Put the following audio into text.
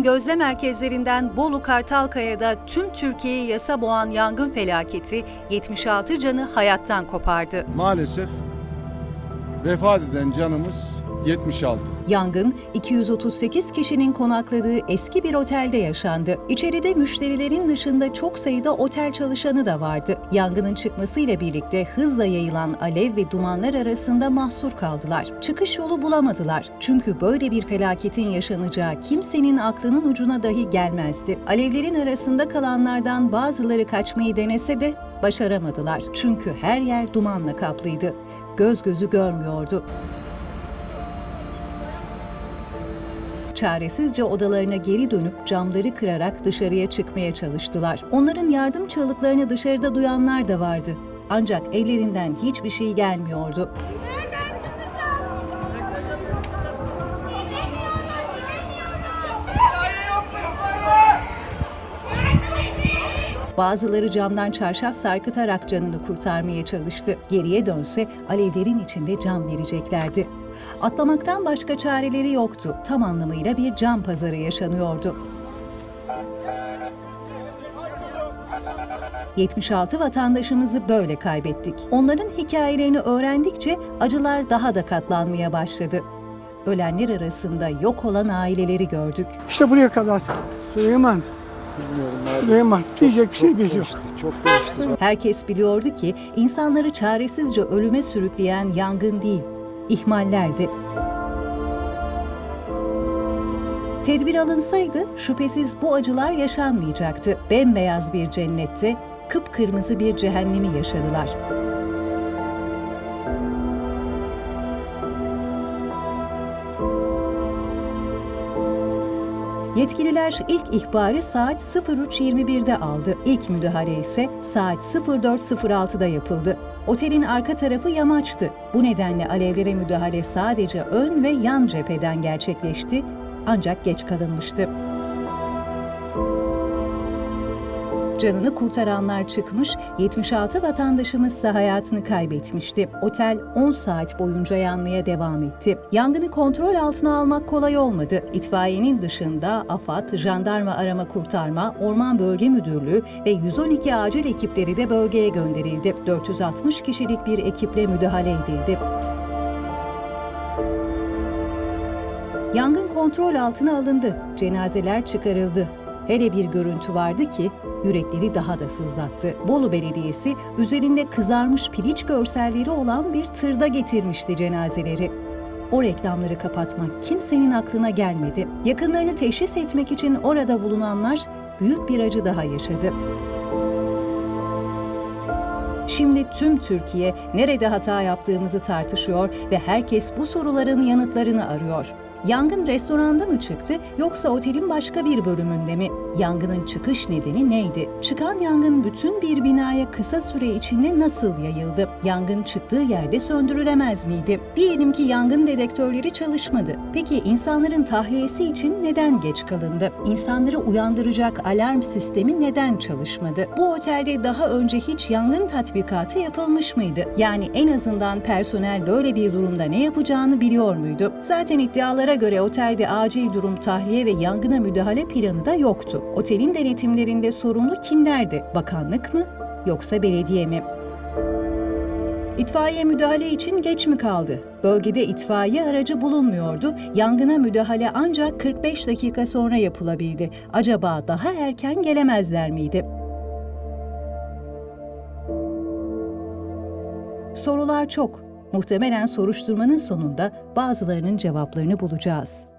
Turizminin gözde merkezlerinden Bolu Kartalkaya'da tüm Türkiye'yi yasa boğan yangın felaketi 76 canı hayattan kopardı. Maalesef vefat eden canımız 76. Yangın 238 kişinin konakladığı eski bir otelde yaşandı. İçeride müşterilerin dışında çok sayıda otel çalışanı da vardı. Yangının çıkmasıyla birlikte hızla yayılan alev ve dumanlar arasında mahsur kaldılar. Çıkış yolu bulamadılar. Çünkü böyle bir felaketin yaşanacağı kimsenin aklının ucuna dahi gelmezdi. Alevlerin arasında kalanlardan bazıları kaçmayı denese de başaramadılar. Çünkü her yer dumanla kaplıydı. Göz gözü görmüyordu. Çaresizce odalarına geri dönüp camları kırarak dışarıya çıkmaya çalıştılar. Onların yardım çığlıklarını dışarıda duyanlar da vardı. Ancak ellerinden hiçbir şey gelmiyordu. Bazıları camdan çarşaf sarkıtarak canını kurtarmaya çalıştı. Geriye dönse alevlerin içinde can vereceklerdi. Atlamaktan başka çareleri yoktu. Tam anlamıyla bir can pazarı yaşanıyordu. 76 vatandaşımızı böyle kaybettik. Onların hikayelerini öğrendikçe acılar daha da katlanmaya başladı. Ölenler arasında yok olan aileleri gördük. İşte buraya kadar. Süleyman, Bilmiyorum abi. Diyecek bir şey biz yok. değişti, çok değişti. Herkes biliyordu ki insanları çaresizce ölüme sürükleyen yangın değil, ihmallerdi. Tedbir alınsaydı şüphesiz bu acılar yaşanmayacaktı. Bembeyaz bir cennette kıpkırmızı bir cehennemi yaşadılar. Yetkililer ilk ihbarı saat 03.21'de aldı. İlk müdahale ise saat 04.06'da yapıldı. Otelin arka tarafı yamaçtı. Bu nedenle alevlere müdahale sadece ön ve yan cepheden gerçekleşti ancak geç kalınmıştı. Canını kurtaranlar çıkmış, 76 vatandaşımız ise hayatını kaybetmişti. Otel 10 saat boyunca yanmaya devam etti. Yangını kontrol altına almak kolay olmadı. İtfaiyenin dışında AFAD, Jandarma Arama Kurtarma, Orman Bölge Müdürlüğü ve 112 acil ekipleri de bölgeye gönderildi. 460 kişilik bir ekiple müdahale edildi. Yangın kontrol altına alındı. Cenazeler çıkarıldı. Hele bir görüntü vardı ki yürekleri daha da sızlattı. Bolu Belediyesi üzerinde kızarmış piliç görselleri olan bir tırda getirmişti cenazeleri. O reklamları kapatmak kimsenin aklına gelmedi. Yakınlarını teşhis etmek için orada bulunanlar büyük bir acı daha yaşadı. Şimdi tüm Türkiye nerede hata yaptığımızı tartışıyor ve herkes bu soruların yanıtlarını arıyor. Yangın restoranda mı çıktı yoksa otelin başka bir bölümünde mi? Yangının çıkış nedeni neydi? Çıkan yangın bütün bir binaya kısa süre içinde nasıl yayıldı? Yangın çıktığı yerde söndürülemez miydi? Diyelim ki yangın dedektörleri çalışmadı. Peki insanların tahliyesi için neden geç kalındı? İnsanları uyandıracak alarm sistemi neden çalışmadı? Bu otelde daha önce hiç yangın tatbikatı yapılmış mıydı? Yani en azından personel böyle bir durumda ne yapacağını biliyor muydu? Zaten iddialara göre otelde acil durum tahliye ve yangına müdahale planı da yoktu. Otelin denetimlerinde sorumlu kimlerdi? Bakanlık mı yoksa belediye mi? İtfaiye müdahale için geç mi kaldı? Bölgede itfaiye aracı bulunmuyordu. Yangına müdahale ancak 45 dakika sonra yapılabildi. Acaba daha erken gelemezler miydi? Sorular çok. Muhtemelen soruşturmanın sonunda bazılarının cevaplarını bulacağız.